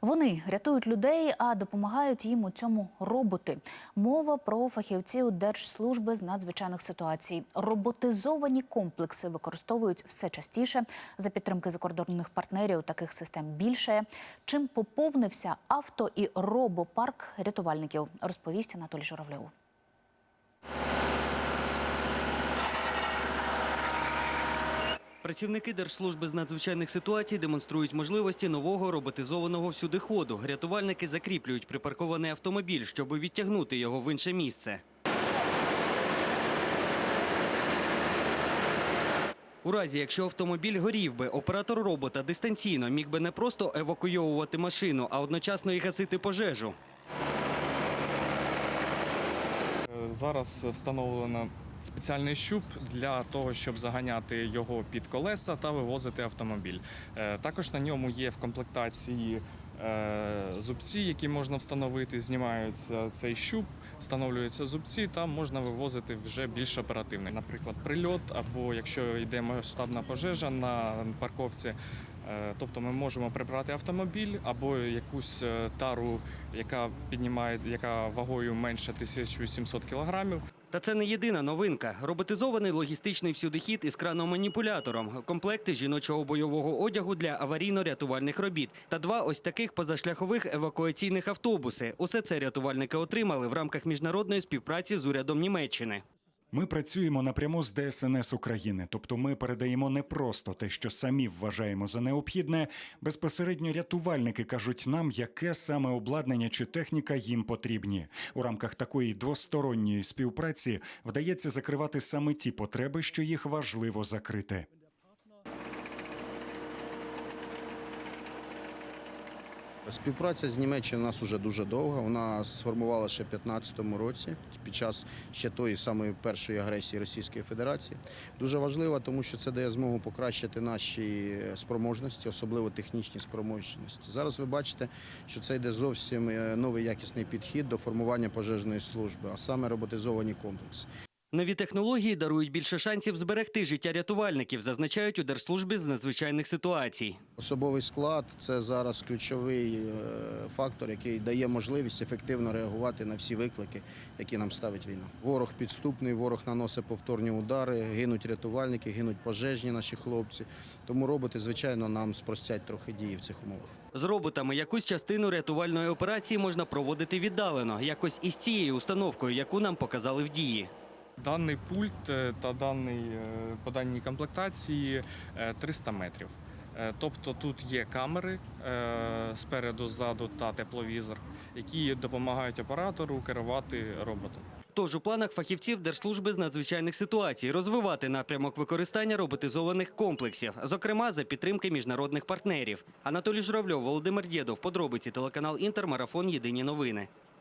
Вони рятують людей, а допомагають їм у цьому роботи. Мова про фахівців Держслужби з надзвичайних ситуацій. Роботизовані комплекси використовують все частіше. За підтримки закордонних партнерів таких систем більше. Чим поповнився авто і робопарк рятувальників, розповість Анатолій Журавльов. Працівники Держслужби з надзвичайних ситуацій демонструють можливості нового роботизованого всюдиходу. Рятувальники закріплюють припаркований автомобіль, щоб відтягнути його в інше місце. У разі, якщо автомобіль горів би, оператор робота дистанційно міг би не просто евакуйовувати машину, а одночасно і гасити пожежу. Зараз встановлено спеціальний щуп для того, щоб заганяти його під колеса та вивозити автомобіль. Е, Також на ньому є в комплектації е, зубці, які можна встановити. Знімаються цей щуп, встановлюються зубці, та можна вивозити вже більш оперативно. Наприклад, прильот або якщо йде масштабна пожежа на парковці. Е, Тобто ми можемо прибрати автомобіль або якусь е, тару, яка піднімає, яка вагою менше 1700 кілограмів. Та це не єдина новинка. Роботизований логістичний всюдихід із краном-маніпулятором, комплекти жіночого бойового одягу для аварійно-рятувальних робіт та два ось таких позашляхових евакуаційних автобуси. Усе це рятувальники отримали в рамках міжнародної співпраці з урядом Німеччини. Ми працюємо напряму з ДСНС України, тобто ми передаємо не просто те, що самі вважаємо за необхідне. Безпосередньо рятувальники кажуть нам, яке саме обладнання чи техніка їм потрібні. У рамках такої двосторонньої співпраці вдається закривати саме ті потреби, що їх важливо закрити. Співпраця з Німеччиною у нас вже дуже довга. Вона сформувала ще в 2015 році, під час ще тої самої першої агресії Російської Федерації. Дуже важлива, тому що це дає змогу покращити наші спроможності, особливо технічні спроможності. Зараз ви бачите, що це йде зовсім е, новий якісний підхід до формування пожежної служби, а саме роботизовані комплекси. Нові технології дарують більше шансів зберегти життя рятувальників, зазначають у Держслужбі з надзвичайних ситуацій. Особовий склад це зараз ключовий е, фактор, який дає можливість ефективно реагувати на всі виклики, які нам ставить війна. Ворог підступний, ворог наносить повторні удари, гинуть рятувальники, гинуть пожежні наші хлопці. Тому роботи, звичайно, нам спростять трохи дії в цих умовах. З роботами якусь частину рятувальної операції можна проводити віддалено, якось із цією установкою, яку нам показали в дії. Даний пульт е, та даний е, по даній комплектації е, 300 метрів. Е, Тобто тут є камери спереду, ззаду та тепловізор, які допомагають оператору керувати роботом. Тож у планах фахівців Держслужби з надзвичайних ситуацій розвивати напрямок використання роботизованих комплексів, зокрема за підтримки міжнародних партнерів. Анатолій Журавльов, Володимир Дєдов, подробиці телеканал Інтер, марафон Єдині новини.